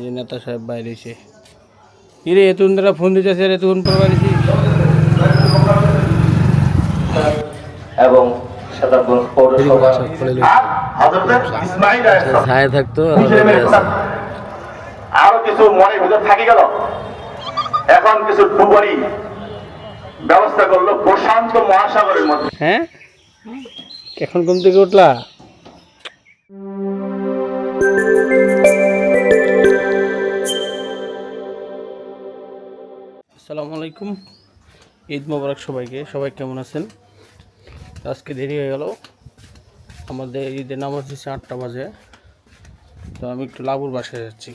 যে নেতা সাহেব বাইরে এসে। কিরে এতুন ফোন দিতেছে রে তুন পর বাড়িছি এবং ছায়া থাকতো আরও কিছু মনের ভিতর থাকি গেল। এখন কিছু ডুবারি ব্যবস্থা করল প্রশান্ত মহাসাগরের মধ্যে। হ্যাঁ? এখন ঘুম থেকে উঠলা? আসসালামু আলাইকুম। ঈদ মোবারক সবাইকে। সবাই কেমন আছেন? আজকে দেরি হয়ে গেল। আমাদের ঈদের নামাজ হচ্ছে আটটা বাজে। তো আমি একটু লাবুর বাসায় যাচ্ছি।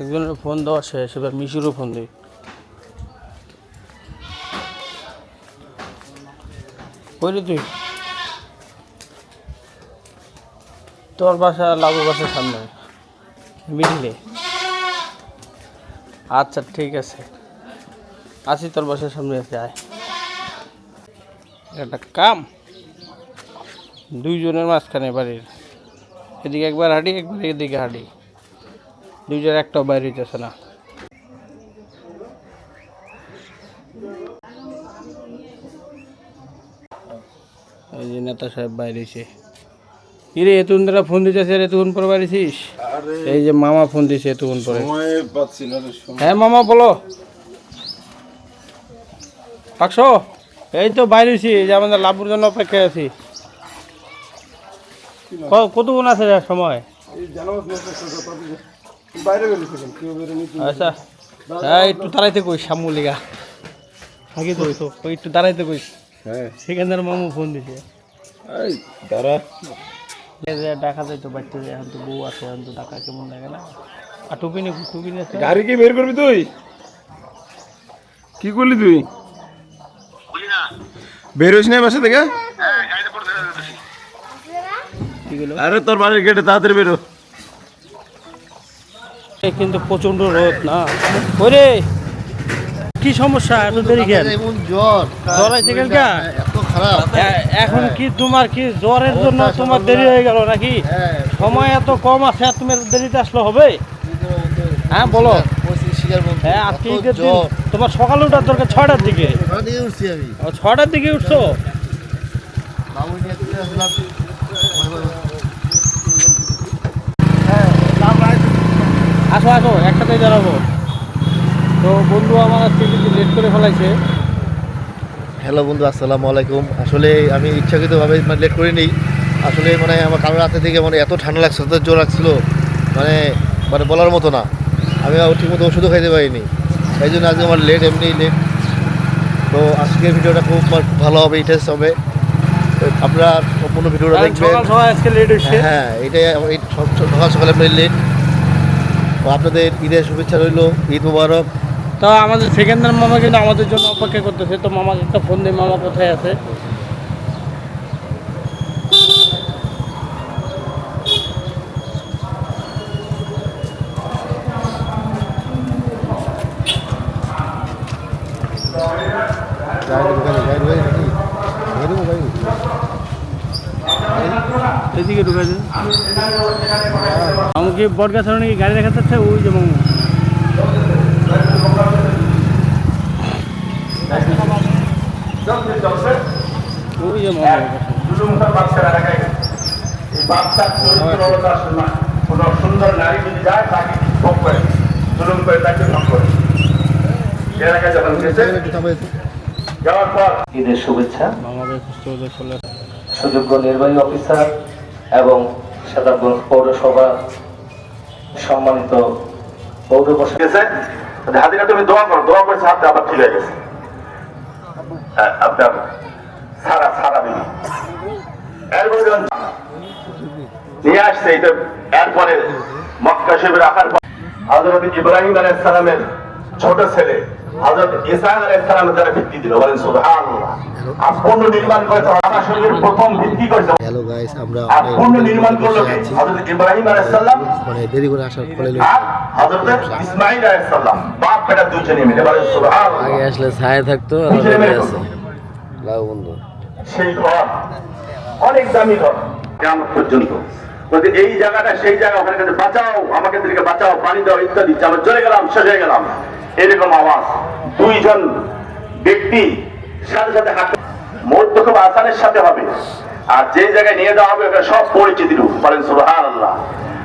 একজনের ফোন দেওয়া শেষ, এবার মিশুরও ফোন দিই। কইলি তুই? তোর বাসা লাবুর বাসার সামনে। মিডলে। আচ্ছা ঠিক আছে। আছি তোর বাসার সামনে, আয়। একটা কাম। দুইজনের মাঝখানে বাড়ির। এদিকে একবার হাঁটি, একবার এদিকে হাঁটি। দুইটার একটাও বাইরে হইতেছে না। এই যে নেতা সাহেব বাইরে এসে কিরে এতুন দ্বারা ফোন দিতেছে রে তুন পরে বাড়িছিস? এই যে মামা ফোন দিছে এতুন পরে। হ্যাঁ মামা বলো। পাকশো এই তো বাইরে হইছি, এই যে আমাদের লাভুর জন্য অপেক্ষায় আছি। ক- কতক্ষণ আছে সময়? আচ্ছা। হ্যাঁ একটু দাঁড়াইতে কই শ্যামুলিগা আগে তো ওই একটু দাঁড়াইতে কই? হ্যাঁ। মামু ফোন দিছে। দাঁড়া। দেখা যায় তো বাড়িতে এখন তো বউ আছে এখন তো টাকা কেমন লাগে না? আর টুপি নি টুপি নি গাড়ি কি বের করবি তুই? কি করলি তুই? বের হইস না বাসা থেকে? আরে তোর বাড়ির গেটে তাড়াতাড়ি বেরো কিন্তু প্রচণ্ড রোদ না? ওরে! কি সমস্যা? এত দেরি কেন? এমন জ্বর জ্বর আছে কালকা? এত খারাপ। এখন কি তোমার কি জ্বরের জন্য তোমার দেরি হয়ে গেল নাকি? হ্যাঁ সময় এত কম আছে আর তুমি দেরিতে আসলে হবে? হ্যাঁ বলো। হ্যাঁ আজকে ঈদের দিন তোমার সকালে ওঠার দরকার ছয়টার দিকে। ছয়টার দিকে উঠছো আসলাম। আসো আসো একসাথে দাঁড়াবো। তো বন্ধু আমার আজকে কিন্তু লেট করে ফেলাইছে। হ্যালো বন্ধু আসসালামু আলাইকুম। আসলে আমি ইচ্ছাকৃতভাবে মানে লেট করিনি আসলে মানে আমার কালো রাতে থেকে মানে এত ঠান্ডা লাগছে এত জোর লাগছিল মানে মানে বলার মতো না। আমি ঠিক মতো ওষুধও খাইতে পারিনি। এই জন্য আজকে আমার লেট এমনি লেট তো আজকের ভিডিওটা খুব ভালো হবে ইন্টারেস্ট হবে। আপনারা সম্পূর্ণ ভিডিওটা দেখবেন। লেট হ্যাঁ এটাই সকাল সকালে আপনার লেট তো আপনাদের ঈদের শুভেচ্ছা রইল ঈদ মুবারক। তো আমাদের সেকেন্ডার মামা কিন্তু আমাদের জন্য অপেক্ষা করতেছে। তো মামাকে একটা ফোন দিয়ে, মামা কোথায় আছে? এদিকে ঢুকাছে আমাকে বটগাছ গাড়ি দেখা যাচ্ছে ওই যে মামু ওই যে মামু জুলুমটা বাচ্চার এলাকায় গেছে। এই বাচ্চার চরিত্রটা শোনা কোনো সুন্দর নারী যদি যায় তাকে ভোগ করে জুলুম করে তাকে ভোগ করে। এলাকায় যখন গেছে যাওয়ার পর ঈদের শুভেচ্ছা। সুযোগ্য নির্বাহী অফিসার এবং সাদাবগঞ্জ পৌরসভা সম্মানিত পৌর প্রশাসক। গেছে হাদিরা তুমি দোয়া করো। দোয়া করেছে হাতে আবার ঠিক হয়ে গেছে। আপনার সারা সারা দিন। এরপরে নিয়ে আসছে এটা এরপরে মক্কা শিবির রাখার পর। হজরত ইব্রাহিম আলাইহিস সালামের ছোট ছেলে হজরত ইসা আলাইহিস সালামের দ্বারা ভিত্তি দিল বলেন সুবহানাল্লাহ। আর পূর্ণ নির্মাণ করেছে আকাশ শরীরের প্রথম ভিত্তি করেছে। হ্যালো গাইস আমরা আর অনেক নির্মাণ করল বসে হজরত ইব্রাহিম আলাইহিস সালাম। মানে দেরি করে আসার ফলে আর হজরত ইসমাইল আলাইহিস সালাম বাপ বেটা দুজনে মিলে বলেন সুবহানাল্লাহ। আগে আসলে ছায়া থাকতো দুজনে মিলে বন্ধু। সেই ঘর অনেক দামি ঘর। কেমন পর্যন্ত। এই জায়গাটা সেই জায়গা ওখানে কাছে বাঁচাও আমাকে দিকে বাঁচাও পানি দাও ইত্যাদি। আমরা চলে গেলাম শেষ হয়ে গেলাম। এরকম আওয়াজ। দুইজন ব্যক্তি সাথে খুব আসানের সাথে হবে। আর যে জায়গায় নিয়ে যাওয়া হবে ওখানে সব পরিচিতি রূপ। বলেন সুবহান আল্লাহ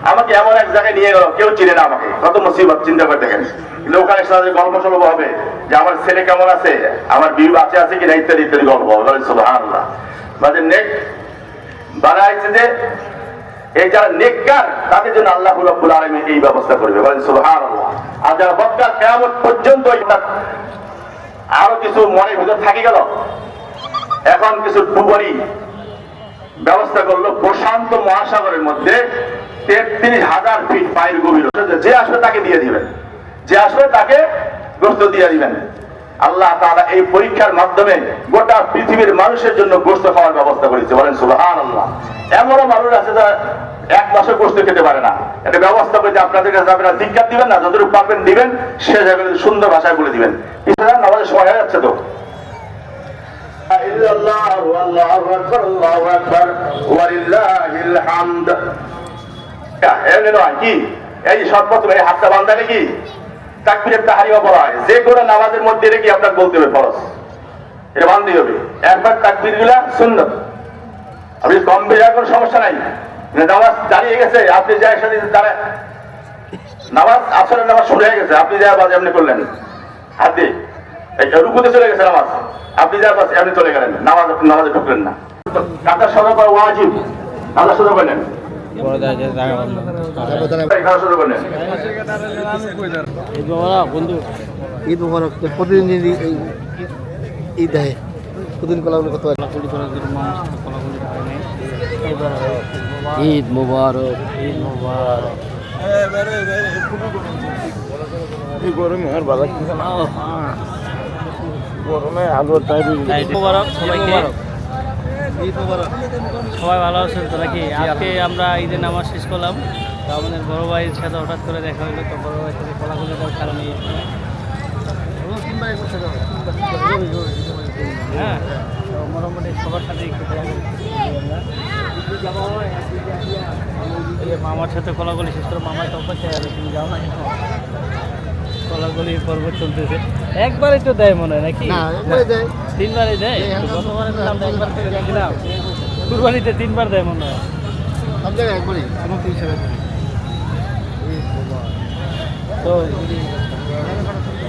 আমাকে এমন এক জায়গায় নিয়ে গেল, কেউ চিনে না আমাকে। কত মুসিবত, চিন্তা করে দেখেন। কিন্তু ওখানে সাথে গল্প সল্প হবে, যে আমার ছেলে কেমন আছে, আমার বিবি বাচ্চা আছে কিনা, ইত্যাদি ইত্যাদি গল্প হবে। নেক যে, এই যারা নেককার, তাদের জন্য আল্লাহ এই ব্যবস্থা করবে। বলেন আর যারা বদকার পর্যন্ত আরও কিছু মনের ভিতর থাকি গেল। এখন কিছু ডুবরি ব্যবস্থা করল প্রশান্ত মহাসাগরের মধ্যে। তেত্রিশ হাজার ফিট পায়ের গভীর। যে আসবে তাকে দিয়ে দিবেন। যে আসবে তাকে গোস্ত দিয়ে দিবেন। আল্লাহ তারা এই পরীক্ষার মাধ্যমে গোটা পৃথিবীর মানুষের জন্য গোস্ত খাওয়ার ব্যবস্থা করেছে। বলেন সুলহান আল্লাহ এমনও মানুষ আছে যারা এক মাসে গোস্ত খেতে পারে না। একটা ব্যবস্থা করেছে আপনাদের কাছে আপনারা দিজ্ঞার দিবেন না, যতটুকু পারবেন দিবেন, সে জায়গায় সুন্দর ভাষায় বলে দিবেন। পিছনে আমাদের সময় হয়ে যাচ্ছে তো। ইল্লাল্লাহু আল্লাহু আকবার আল্লাহু আকবার। ওয়া লিল্লাহিল হামদ। এমনি নয়, কি? এই সর্বপ্রথম এই হাতটা বান্ধা নাকি? তাকবিরের তাহারিমা বলা যে কোনো নামাজের মধ্যে রেখে আপনার বলতে হবে ফরজ। এটা বান্ধই হবে। একবার তাকবিরগুলা শূন্য আপনি কম বেজার কোনো সমস্যা নাই। কিন্তু নামাজ দাঁড়িয়ে গেছে, আপনি যাই সাথে তারা নামাজ আসলে নামাজ শুরু হয়ে গেছে, আপনি যা বাজে আপনি করলেন। হাত। রুকুতে চলে গেছে নামাজ। আপনি যা বাস আপনি চলে গেলেন। নামাজ নামাজে ঢুকলেন না। কাটা সদা করা ওয়াজিব। কাটা সদা করলেন বন্ধ ঈদ মোবারক প্রতিদিন ঈদ দেয় প্রতিদিন কলাগুলো কত ঈদ মোবারক ঈদ মোবারক এই গরমে আর বাজার কিছু না গরমে আলুর টাইপের ঈদ মোবারক সবাইকে সবাই ভালো আছেন তো নাকি? আজকে আমরা ঈদের নামাজ শেষ করলাম। তো আমাদের বড় ভাইয়ের সাথে হঠাৎ করে দেখা হলো, তো বড় ভাইয়ের সাথে কোলাকুলি করার কারণে। হ্যাঁ মোটামুটি সবার সাথে একটু মামার সাথে কোলাগুলি শেষ করে, মামার তো অপেক্ষায় আছে তুমি যাও না কোলাগুলি পর্ব চলতেছে। একবারই তো দেয় মনে হয় নাকি? না একবারে দেয়। তিনবারই দেয়? হ্যাঁ। গতবারে তো আমরা একবার করে দেখলাম। কুরবানিতে তিনবার দেয় মনে হয়। সব জায়গায় একবারই। সমস্ত হিসাবে তো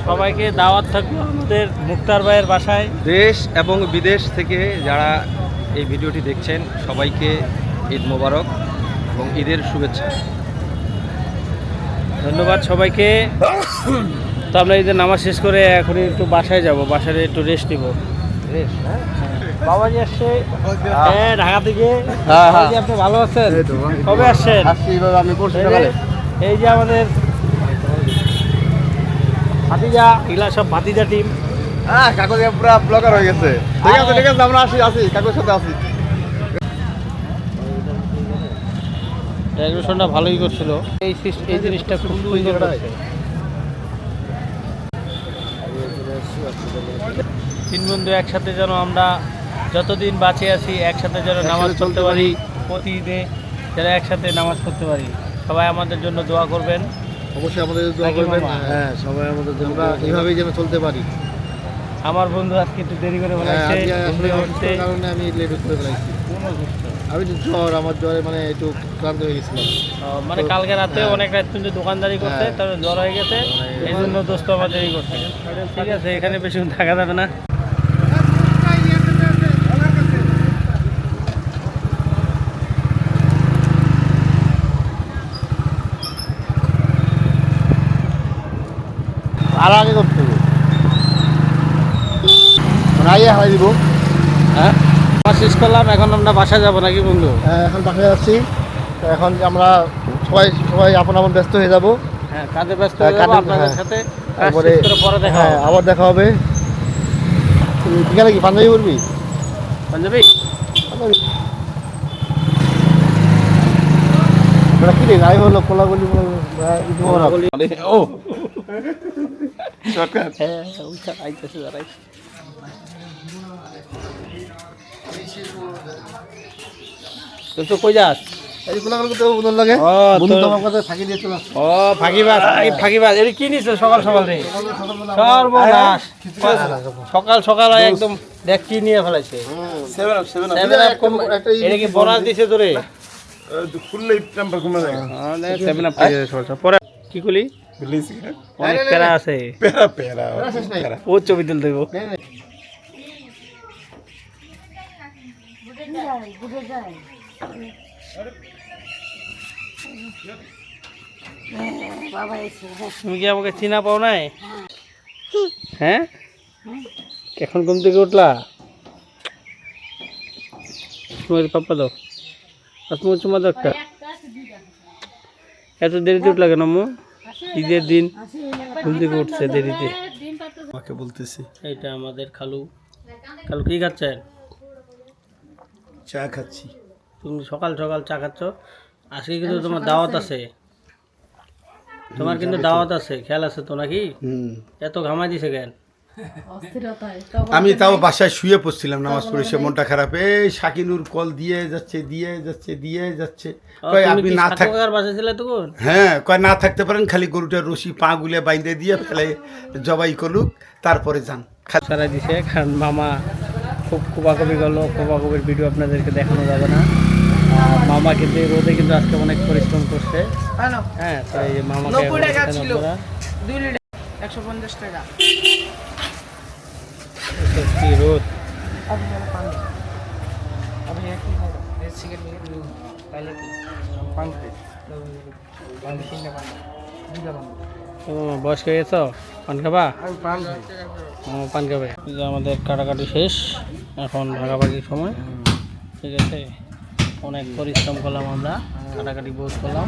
সবাইকে দাওয়াত থাকবে আমাদের মুক্তার ভাইয়ের বাসায়। দেশ এবং বিদেশ থেকে যারা এই ভিডিওটি দেখছেন সবাইকে ঈদ মোবারক এবং ঈদের শুভেচ্ছা। ধন্যবাদ সবাইকে। তো আমরা এই যে নামাজ শেষ করে এখন একটু বাসায় যাব বাসায় একটু রেস্ট নিব। বাবাজি আসছে হ্যাঁ ঢাকা থেকে। আপনি ভালো আছেন? কবে আসছেন? আমি এই যে- আমাদের ভাতিজা এগুলা সব ভাতিজা টিম হ্যাঁ কাগজ পুরো ব্লগার হয়ে গেছে। ঠিক আছে ঠিক আছে আমরা আসি আসি কাগজের সাথে আসি। ডেকোরেশনটা ভালোই করছিল। এই এই জিনিসটা খুব সুন্দর করছে তিন বন্ধু একসাথে যেন আমরা যতদিন বাঁচে আছি একসাথে যেন নামাজ পড়তে পারি। প্রতি ঈদে যেন একসাথে নামাজ পড়তে পারি। সবাই আমাদের জন্য দোয়া করবেন। অবশ্যই আমাদের দোয়া করবেন। হ্যাঁ সবাই আমাদের জন্য আমরা এইভাবেই যেন চলতে পারি। আমার বন্ধু আজকে একটু দেরি করে হ্যাঁ বলেছে। কারণে আমি লেট করে ফেলাইছি আমি তো জ্বর আমার জ্বরে মানে একটু ক্লান্ত হয়ে গেছিলাম। মানে কালকে রাতে হ্যাঁ। অনেক রাত পর্যন্ত দোকানদারি করতে হ্যাঁ। তারপরে জ্বর হয়ে গেছে এই জন্য দোস্ত আমার দেরি করছে। ঠিক আছে এখানে বেশি থাকা যাবে না। আর আগে করতে হবে। মানে হারাই দিব। হ্যাঁ? আমার শেষ করলাম এখন আমরা বাসায় যাব নাকি বন্ধু? হ্যাঁ, এখন বাসায় যাচ্ছি। এখন আমরা সবাই সবাই আপন আপন ব্যস্ত হয়ে যাব। হ্যাঁ কাজে ব্যস্ত হ্যাঁ, হয়ে যাব আপনাদের হ্যাঁ। সাথে। তারপরে পরে দেখা হ্যাঁ হবে। আবার দেখা হবে। বিকালে কি পাঞ্জাবি পড়বি পাঞ্জাবি? ও! শর্টকাট হ্যাঁ ওইটা আইতেছে দাঁড়াই ফাঁকিবাজ এটা কি নিছে সকাল সকাল রে? সর্বনাশ। সকাল সকাল একদম দেখ কি নিয়ে ফেলাইছে। এটা কি বোনাস দিছে তোরে? খুললেই টেম্পার কমে যায়। সেভেন আপ খাইছে সকাল সকাল। পরে কি কলি অনেক প্যারা আছে। ও ছবি তুলতে দেবো তুমি কি আমাকে চিনা পাও নাই? হ্যাঁ? এখন ঘুম থেকে উঠলা? তোমার পাপ্পা দাও। আর তোমার চুমা দাও একটা। এত দেরিতে উঠলা কেন মু ঈদের দিন ঘুম থেকে উঠছে দেরিতে। আমাকে বলতেছি। এটা আমাদের খালু। খালু কি খাচ্ছেন? চা খাচ্ছি। তুমি সকাল সকাল চা খাচ্ছ। আজকে কিন্তু তোমার দাওয়াত আছে। তোমার কিন্তু দাওয়াত আছে খেয়াল আছে তো নাকি? এত ঘামাই দিছে কেন? আমি তাও বাসায় শুয়ে পড়ছিলাম নামাজ পড়ে সে মনটা খারাপ। এই শাকিনুর কল দিয়ে যাচ্ছে দিয়ে যাচ্ছে দিয়ে যাচ্ছে। কয় আপনি না থাক হ্যাঁ কয় না থাকতে পারেন খালি গরুটার রশি পা গুলে বাইন্দে দিয়ে ফেলে জবাই করুক তারপরে যান। সারা দিছে কারণ মামা খুব কোপাকুপি করল। কোপাকুপির ভিডিও আপনাদেরকে দেখানো যাবে না। মামা কিন্তু এই রোদে কিন্তু আজকে অনেক পরিশ্রম করছে। হ্যাঁ তো এই। রোদ? ও, বয়স্ক হয়ে গেছ পান খাবা? পান খাবে। আমাদের কাটাকাটি শেষ এখন ভাগাভাগির সময়। ঠিক আছে? অনেক পরিশ্রম করলাম আমরা কাটাকাটি বোধ করলাম।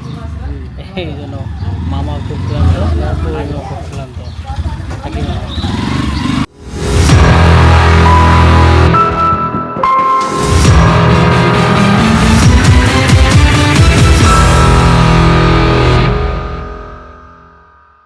এই জন্য মামা খুব ক্লান্ত খুব ক্লান্ত।